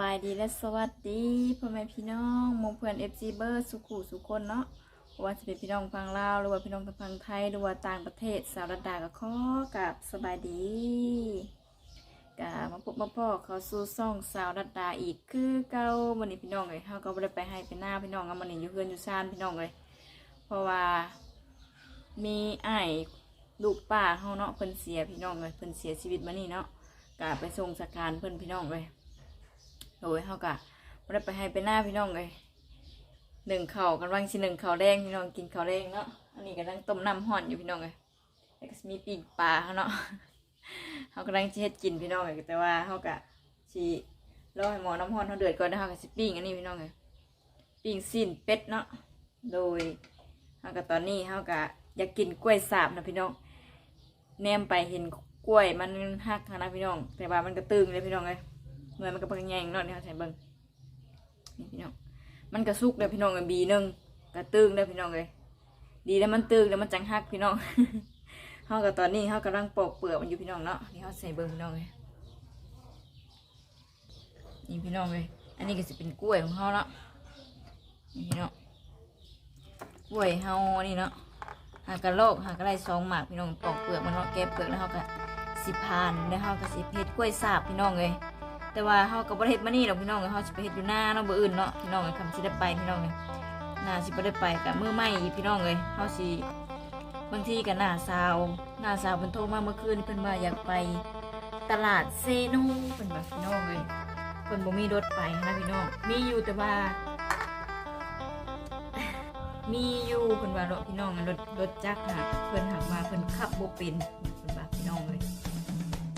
บายดีและสวัสดีพ่อแม่พี่น้องมงเพื่อนเอฟซีเบอร์สุขุสุคนเนาะว่าจะเป็นพี่น้องฟังลาวหรือว่าพี่น้องทางฝั่งไทยหรือว่าต่างประเทศสาวรัดดากับข้อกับสบายดีกะมาพบมาพ่อเขาสู่ซ่องสาวรัดดาอีกคือเก่าวันนี้พี่น้องเลยเขาก็บ่ได้ไปให้ไปหน้าพี่น้องเอมันนี่อยู่เพื่อนอยู่ซานพี่น้องเลยเพราะว่ามีไอ้ลูกป้าเขาเนาะเพิ่นเสียพี่น้องเลยเพิ่นเสียชีวิตมานี่เนาะกะไปส่งสการเพิ่นพี่น้องเลย โดยเขากะไม่ได้ไปให้ไปหน้าพี่น้องเลยหนึ่งเข่ากันว่างสิหนึ่งเข่าแดงพี่น้องกินเข่าแดงเนาะอันนี้กำลังต้มน้ำห่อนอยู่พี่น้องเลยแล้วก็มีปีกปลาเขาเนาะเขากำลังจะเฮ็ดกินพี่น้องเลยแต่ว่าเขากะสิรอให้หมอน้ำห่อนเขาเดือดก่อนนะเขาก็สิปิ้งอันนี้พี่น้องเลยปิ้งสิ้นเป็ดเนาะโดยเขากะตอนนี้เขากะอยากกินกล้วยสาบนะพี่น้องแนมไปเห็นกล้วยมันหักนะพี่น้อง แต่ว่ามันก็ตึงเลยพี่น้องเลย เมื่อมันก็เพิ่งแยงเนาะนี่เขาใช้เบิ่งนี่พี่น้องมันกระซุกเลยพี่น้องเลยบีหนึ่งกระตึงเลยพี่น้องเลยดีแล้วมันตึงแล้วมันจังหักพี่น้องเฮากับตอนนี้เฮากำลังปอกเปลือกมันอยู่พี่น้องเนาะนี่เฮาใส่เบิ่งพี่น้องเลยนี่พี่น้องเลยอันนี้ก็สิเป็นกล้วยของเฮาเนาะนี่พี่น้องกล้วยเฮานี่เนาะหากระโลกหากระไรสองหมากพี่น้องปอกเปลือกมันเนาะแกะเปลือกแล้วเฮาก็สิพานแล้วเฮาก็สิเฮ็ดกล้วยสาบพี่น้องเลย แต่ว่าเฮาก็บ่ได้เฮ็ดมานี่หรอกพี่น้องเอ้ยเฮาสิไปเฮ็ดอยู่หน้าเนาะบ่อื่นเนาะพี่น้องเอ้ยคำสิได้ไปพี่น้องเลยหน้าสิบ่ได้ไปกับมือใหม่อีกพี่น้องเลยเฮาสิบางทีก็หน้าสาวหน้าสาวเพิ่นโทรมาเมื่อคืนเพิ่นว่าอยากไปตลาดเซโนเพิ่นว่าพี่น้องเลยเพิ่นบ่มีรถไปนะพี่น้องมีอยู่แต่ว่า มีอยู่เพิ่นว่าเนาะพี่น้องรถรถจักรหักเพิ่นหักมาเพิ่นขับบ่เป็นเพิ่นว่าพี่น้องเลย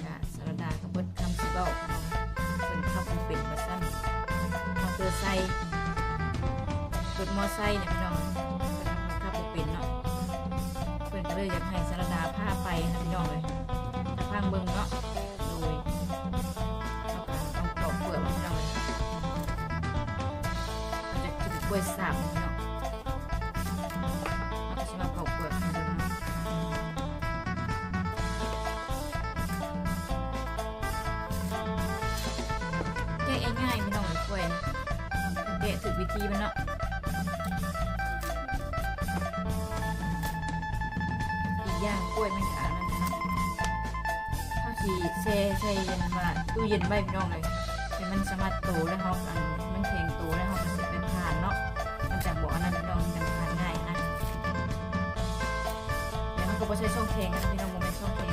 กะสารดากับเบิดคำสิเบ้า ไซค์รถมอไซค์เนี่ยพี่น้องเพิ่นขับบ่เป็นเนาะเพื่อนก็เลยอยากให้สารดาผ้าไปนะพี่น้องเลยถ้าพังเบิ้งเนาะโดยเอากรองปอกเปลือกพี่น้องเลยจะกินกล้วยสาบพี่น้อง ถ้าสีแช่ใช่เย็นมาตู้เย็นไว้พี่น้องเลยให้มันสามารถโตแล้วเขาอันมันแข็งโตแล้วเขาก็จะเป็นทานเนาะมันจากบอกอันนั้นพี่น้องมันจะทานง่ายนะเดี๋ยวมันก็ไม่ใช่ช่องแข็งนะพี่น้องมันเป็นช่องแข็ง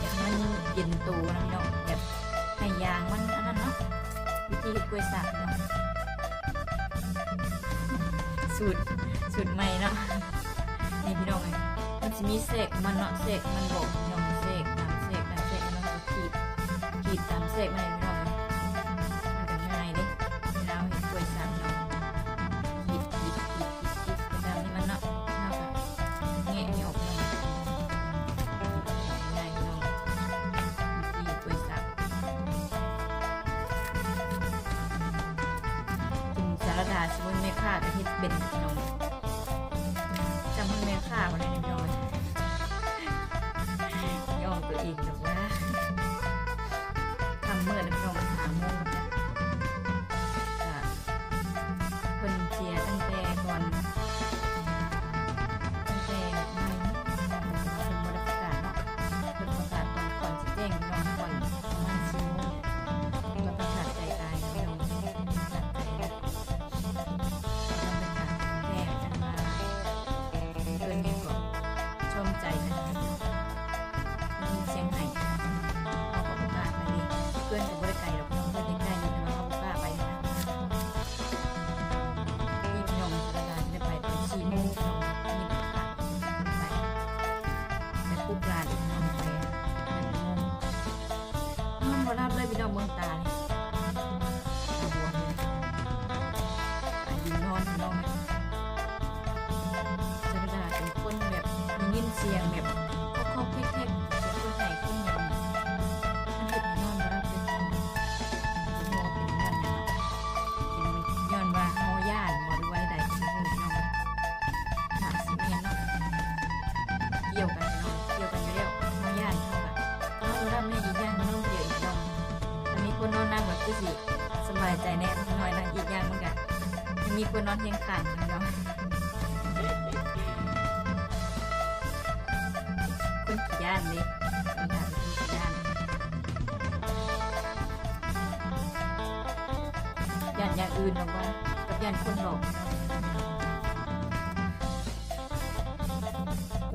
อยากให้มันเย็นโตนะพี่น้องแบบให้ยางมันอันนั้นเนาะวิธีกล้วยสับเนาะสูตรสูตรใหม่เนาะนี่พี่น้องไงมันจะมีเสกมันเนาะเสกมันบอกพี่น้อง เสกมาเลยพี่น้องมันก็ง่ายเด้เวลาเฮ็ดกล้วยสับเนาะขีดขีดขีดขีดขีดไปตามนี้มันเนาะเนาะแงะไม่ออกเนาง่ายพี่น้องวิธีกล้วยสับกินสารดาสมุนเมค่ากับเฮ็ดเป็น รับเลยพี่น้องเมืองตานี่ตาบวมเลยอายุนนพี่น้องสรดาเป็นคนแบบมียินเสียงแบบคอกๆแคกๆเสียงคนไหนคนหนึ่งมันเห็ดนอนบ่รับเป็นคนเป็นโมเป็นนั่นเนาะเป็นย้อนว่าเฮาย่านบ่ดูไว้ใดเป็นหูพี่น้องหาสิเมียนเนาะเกี่ยวกัน อสิสบายใจแน่หน่อยนะอีกอย่างเหมือนกันมีคนนอนเทียงข้างกันเนาะคนขี้ย่านเลยคนย่านคนขี้ย่านย่านอย่างอื่นหรอกว่ากับย่านคนหลอก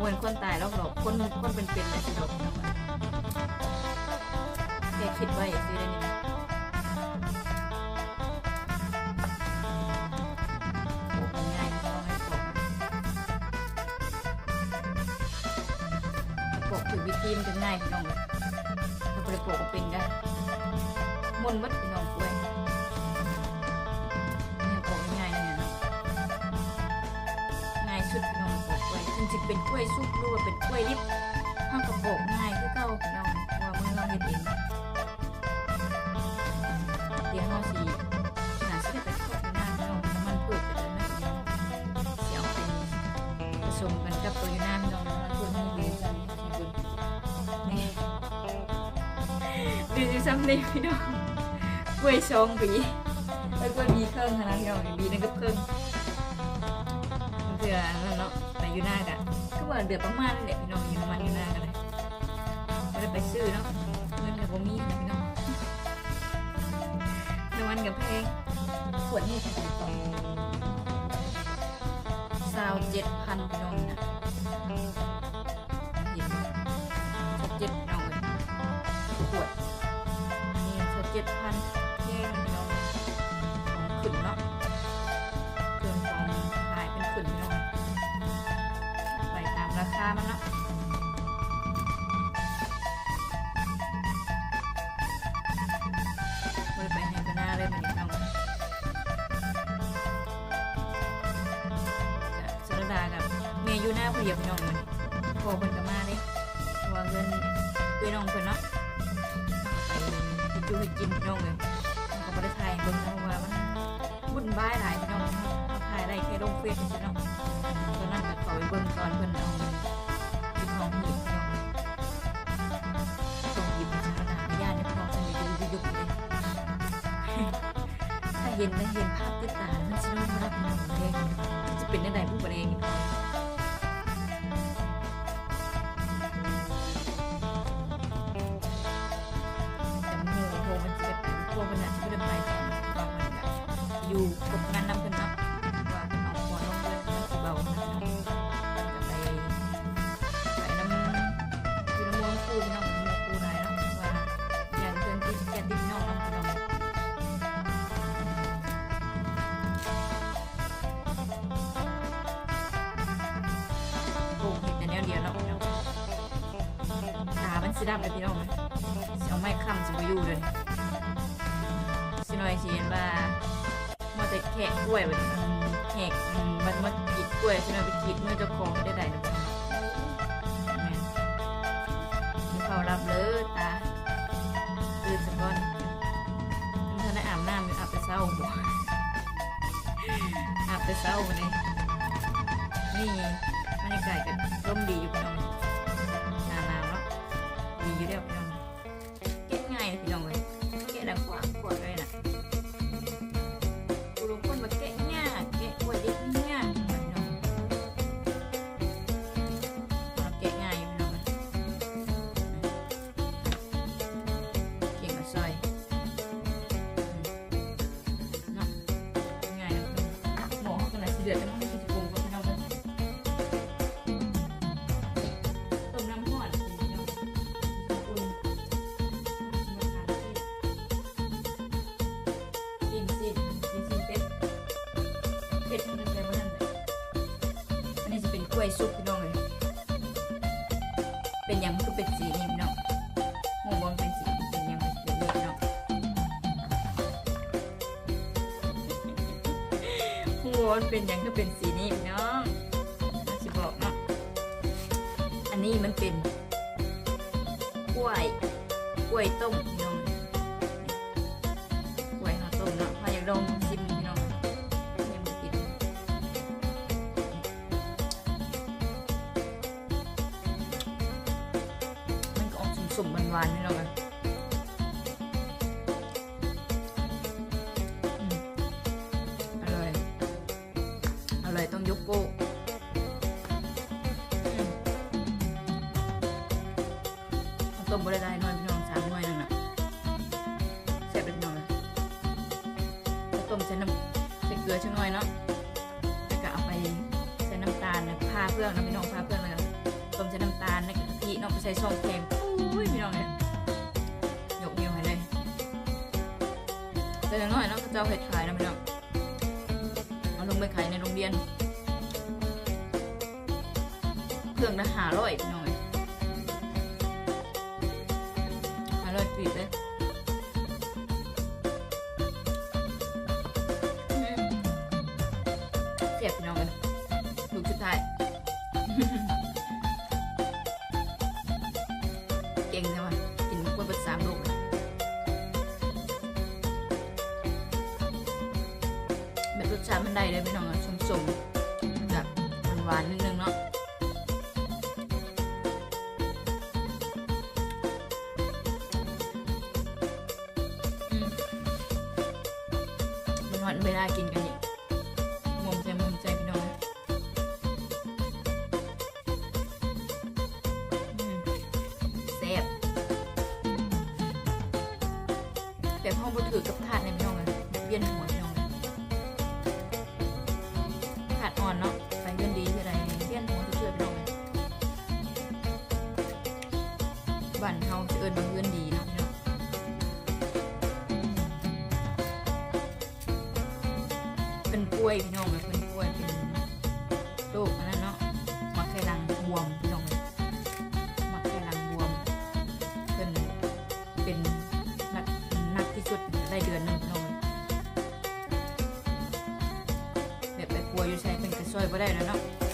อ้ยคนตายแล้วหลอกคนคนเป็นๆนะสิหลอกเนาะแกคิดไว้ซื้อได้นี่ กถือวิธีมันจะง่ายพี่น้องเราไปปกก็เป็นกันมุนต์วัดพี่น้องกล้วยเนี่ยปลูกง่ายเนี่ยนะง่ายสุดพี่น้องปลูกกล้วยจริงๆเป็นกล้วยซุปหรือว่าเป็นกล้วยลิบ ดีจังซ้ำเลยพี่น้องกล้วยชองบีแล้วกล้วยบีเครื่องนาดพี่น้องบีนั่นก็เครื่องเถื่อนั่นเนาะไปอยู่หน้ากะก็ว่าเดือดประมาณนี่แหละพี่น้องอยู่น้ำมันอยู่หน้ากันเลยไม่ได้ไปซื้อเนาะเงินกับบ่มีนะพี่น้องน้ำมันกับเพลงขวดนี่เป็นสองซาวเจ็ดพันพี่น้องนะ เจ็ดพันเท่พี่น้องของขึ้นเนาะเครื่องของขายเป็นขึ้นพี่น้องไปตามราคามันเนาะไปให้ก็น่าเลยมันนี่น้องสรดากับเมย์อยู่หน้าผู้เดียวพี่น้องมันพอเพิ่นก็มาเลยว่าเงินด้วยน้องเพิ่นเนาะ จูให้กินพี่น้องเลยก็บ่ได้ถ่ายเบิ่งเพราะว่ามันวุ่นวายหลายพี่น้องถ่ายได้แค่ลงเฟซพี่น้องตอนนั้นก็เขาไปเบิ่งตอนเพิ่นเอาที่ของหยิบพี่น้องต้องหยิบสรดาไปย่านในพี่น้องจะมีดูยุบเลยถ้าเห็นนะเห็นภาพติดตามันสิน้องมารับน้องเองจะเป็นได้ผู้บริเองแต่ จะเป็นพวกมันอาจจะไม่ได้ไปตอนบามันแบบอยู่กับงานนำกันเนาะว่าเป็นเอาหัวลงเลยมันสิเบานะจะไปไปน้ำอยู่น้ำมันคูพี่น้องน้ำคูหลายเนาะว่าอย่างเกินติดแกติดน้องน้องพี่น้องปลูกเห็ดแต่แนวเดียวแล้วพี่น้องตามันสีดำเลยพี่น้องเอาไม้ค้ำสิบอยู่เลย อยสิเห็นว่ามัวแต่แขกกล้วยแบบแขกมันมากรีดกล้วยสิหน่อยไปกรีดมือเจ้าของไม่ได้ใดนะแม่นมีเขารับเลยตาตื่นสักก่อนมันทันได้อาบน้ำอยู่อาบแต่เช้าบ่อาบแต่เช้าวันนี้นี่บรรยากาศก็ร่มดีอยู่พี่น้อง เป็ดมันเป็นแบบนั้นเลยอันนี้จะเป็นกล้วยซุปพี่น้องเลยเป็นยังคือเป็นสีนี่พี่น้องหัวบอลเป็นสีเป็นยังเป็นสีเลยพี่น้องหัวบอลเป็นยังคือเป็นสีนี่พี่น้องอาสิบอกเนาะอันนี้มันเป็นกล้วยกล้วยต้มพี่น้อง สมหวานๆนี่เรากันอร่อย อร่อยต้องยกโก้ต้มบริได้น้อยพี่น้องสามหน่วยนึงน่ะแซ่บเป็นยังไงต้มใช้น้ำใช้เกลือชั่าหน่อยเนาะแล้วก็เอาไปใช้น้ำตาลนะพาเพื่อนนะพี่น้องพาเพื่อนเลยต้มใช้น้ำตาลแล้วกกะทิเนาะไปใส่ซองแกม ยพี่น้องเลยยกนิ้วให้เลยแต่ย่างน้อยเนาะเจ้าเห็ดขายนะพี่น้องเอาลงไปขายในโรงเรียน เครื่องละหาร้อยพี่น้องหาร้อยปีเลยาติมันได้เลยพี่น้องอะชมๆแบบหวาน ดอ่อนเนาะ เลยแบบไปป่วย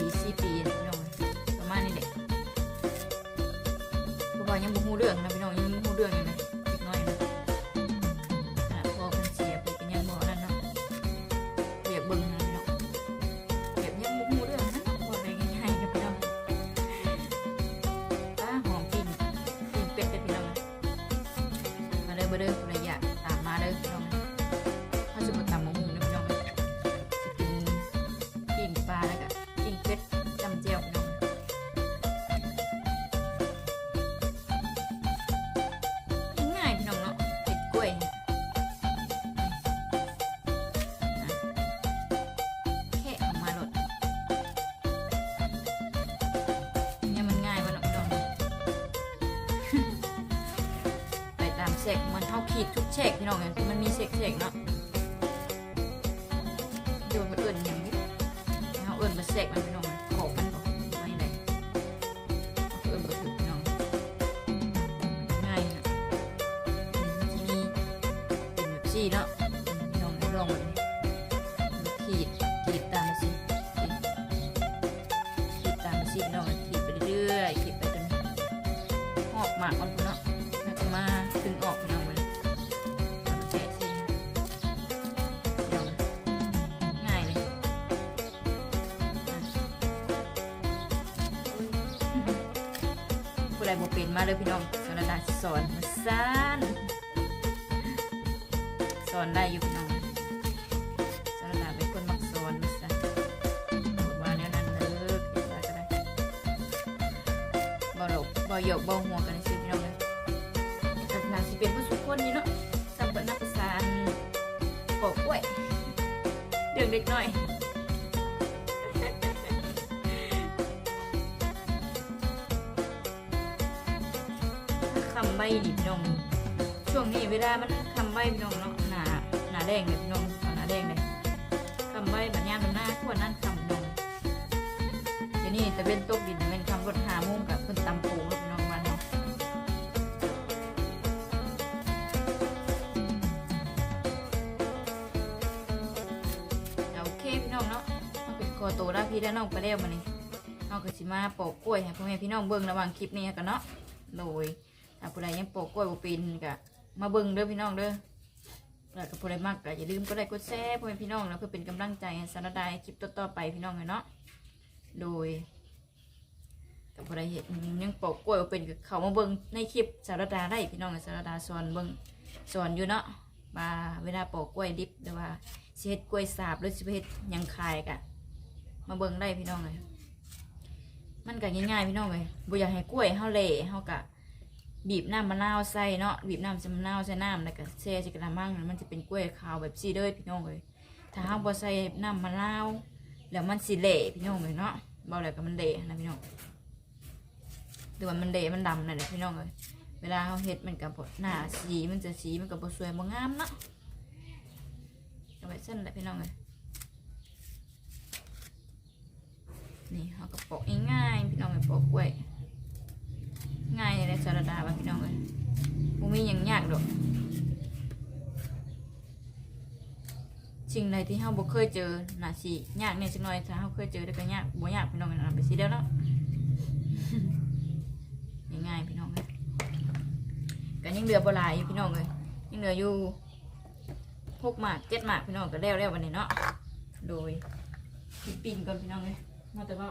ปีสี่ปีนะพี่น้องเลยประมาณนี้แหละเพราะว่ายังบ่ฮู้เรื่องนะพี่น้องยังบ่ฮู้เรื่องอยู่นะ มันเท่าขีดทุกเช็คพี่น้องไงมันมีเช็คเช็คเนาะโยนมาเอื่นอย่างนี้เอาเอื่นมาเช็คมันพี่น้องขอบมันบอกไม่ได้เอาเอื่นมาถึงพี่น้องง่ายนะมันจะมีเป็นแบบซี่เนาะพี่น้องลองมันขีดขีดตามมาสิขีดตามมาสิพี่น้องขีดไปเรื่อยๆขีดไปจนออกหมากมัน บ่เป็นมาเลยพี่น้องสอนดาสอนมาซ่านสอนได้อยู่พี่น้องสอนดาเป็นคนมักสอนมาซ่านบอกว่าแนวนั้นเด้อคิดว่าก็ได้บ่หลบบ่หยกบ่หัวกันสิพี่น้องเลยศาสนาสิเป็นผู้สุขคนนี่เนาะสัมปนักสารปอกกล้วยเรื่องเด็กน้อย คำใบดิบน้อง ช่วงนี้เวลามันคำใบพี่น้องเนาะหนาหนาแดงเลยพี่น้องหนาแดงเลยคำใบแบบย่างมันหน้าขวดนั่นคำน้องเดี๋ยวนี้แต่เป็นตกดินเป็นคำรถหามุ่งกับเพิ่นตำโขงแล้วพี่น้องวันเนาะโอเคพี่น้องเนาะอโตวลาพี่และน้องไปแล้วมานี่เอาก็สิมาปอกกล้วยให้พ่อแม่พี่น้องเบิ่งระหว่างคลิปนี้กันเนาะโดย ถ้าผู้ใดยังปอกกล้วยบ่เป็นก็มาเบิ่งเด้อพี่น้องเด้อแล้วก็ผู้ใดมักก็อย่าลืมกดไลค์กดแชร์พ่อแม่พี่น้องแล้วเพื่อเป็นกำลังใจให้สารดาให้คลิปต่อๆไปพี่น้องเลยเนาะโดยกับผู้ใดเห็นยังปอกกล้วยบ่เป็นก็เขามาเบิ่งในคลิปสารดาได้พี่น้องสารดาสอนเบิ่งสอนอยู่เนาะว่าเวลาปอกกล้วยดิบหรือว่าเฮ็ดกล้วยสาบหรือสิเฮ็ดยังคายกะมาเบิ่งได้พี่น้องเลยมันก็ง่ายๆพี่น้องเลยบ่อยากให้กล้วยเฮาเละเฮากะ บีบน้ำมะนาวใส่เนาะบีบน้ำมะนาวใส่น้ำแล้วก็แช่ใส่กระมังมันจะเป็นกล้วยขาวแบบซีเด้อพี่น้องเลยถ้าเฮาบ่ใส่น้ำมะนาวแล้วมันสิเละพี่น้องเลยเนาะบ่แล้วก็มันเละนะพี่น้องหรือว่ามันเละมันดำนั่นแหละพี่น้องเลยเวลาเฮาเฮ็ดมันก็บ่หน้าสีมันจะสีมันก็บ่สวยบ่งามเนาะเอาไว้ซั่นแหละพี่น้องเลยนี่เขาก็ปอกง่ายๆพี่น้องไปปอกกล้วย ง่ายเลยสารดาบ้าพี่น้องเลยบ่มีหยังยากดอกสิ่งใดที่เฮาบ่เคยเจอน่าสิยากเนี่ยจักหน่อยถ้าเฮาเคยเจอแล้วก็ยากบ่ยากพี่น้องกันนะไปสิเด้อเนาะง่ายๆพี่น้องเลยก็ยังเหลือบ่หลายอยู่พี่น้องเลยยังเหลืออยู่หกหมากเจ็ดหมากพี่น้องก็แล้วแล้ววันนี้เนาะโดยปิ่นก่อนพี่น้องเลยมาแต่ว่า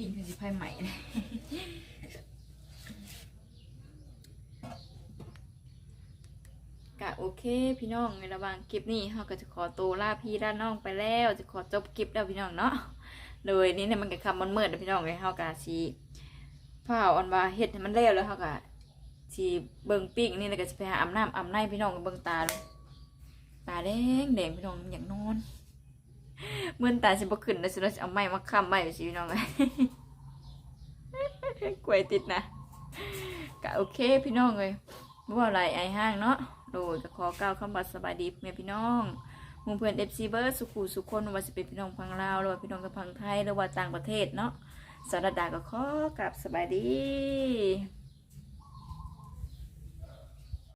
ปีนคือสิไพ่ใหม่เลยกะโอเค พี่น้องในระหว่างคลิปนี้เราก็จะขอตัวลาพี่ด้านน้องไปแล้ว จะขอจบคลิปแล้วพี่น้องเนาะเลยนี่เนี่ยมันก็คำมันเมิดๆนะพี่น้องเลยเฮากะสีเผาอันว่าเฮ็ดให้มันแล้วแล้วเฮากะสีเบิ่งปิ้งนี่แล้วก็จะไปหาอาบน้ำอาบในพี่น้องก็เบิ่งตาเลยตาแดงแดงพี่น้องอยากนอน มื่อตาสิบขึ้นแล้วสิเราจะเอาไม้มาค้ำไม้ไปสิพี่น้องเลยกล้วยติดนะกะโอเคพี่น้องเลยบ่ว่าอะไรไอห้างเนาะโดยก็ขอกล่าวคำว่าสบายดีแม่พี่น้องมู่เพื่อนเอฟซีเบิร์สุขุสุขคนว่าจะเป็นพี่น้องพังลาวหรือว่าพี่น้องกับพังไทยหรือว่าต่างประเทศเนาะสารดาก็ขอกลับสบายดี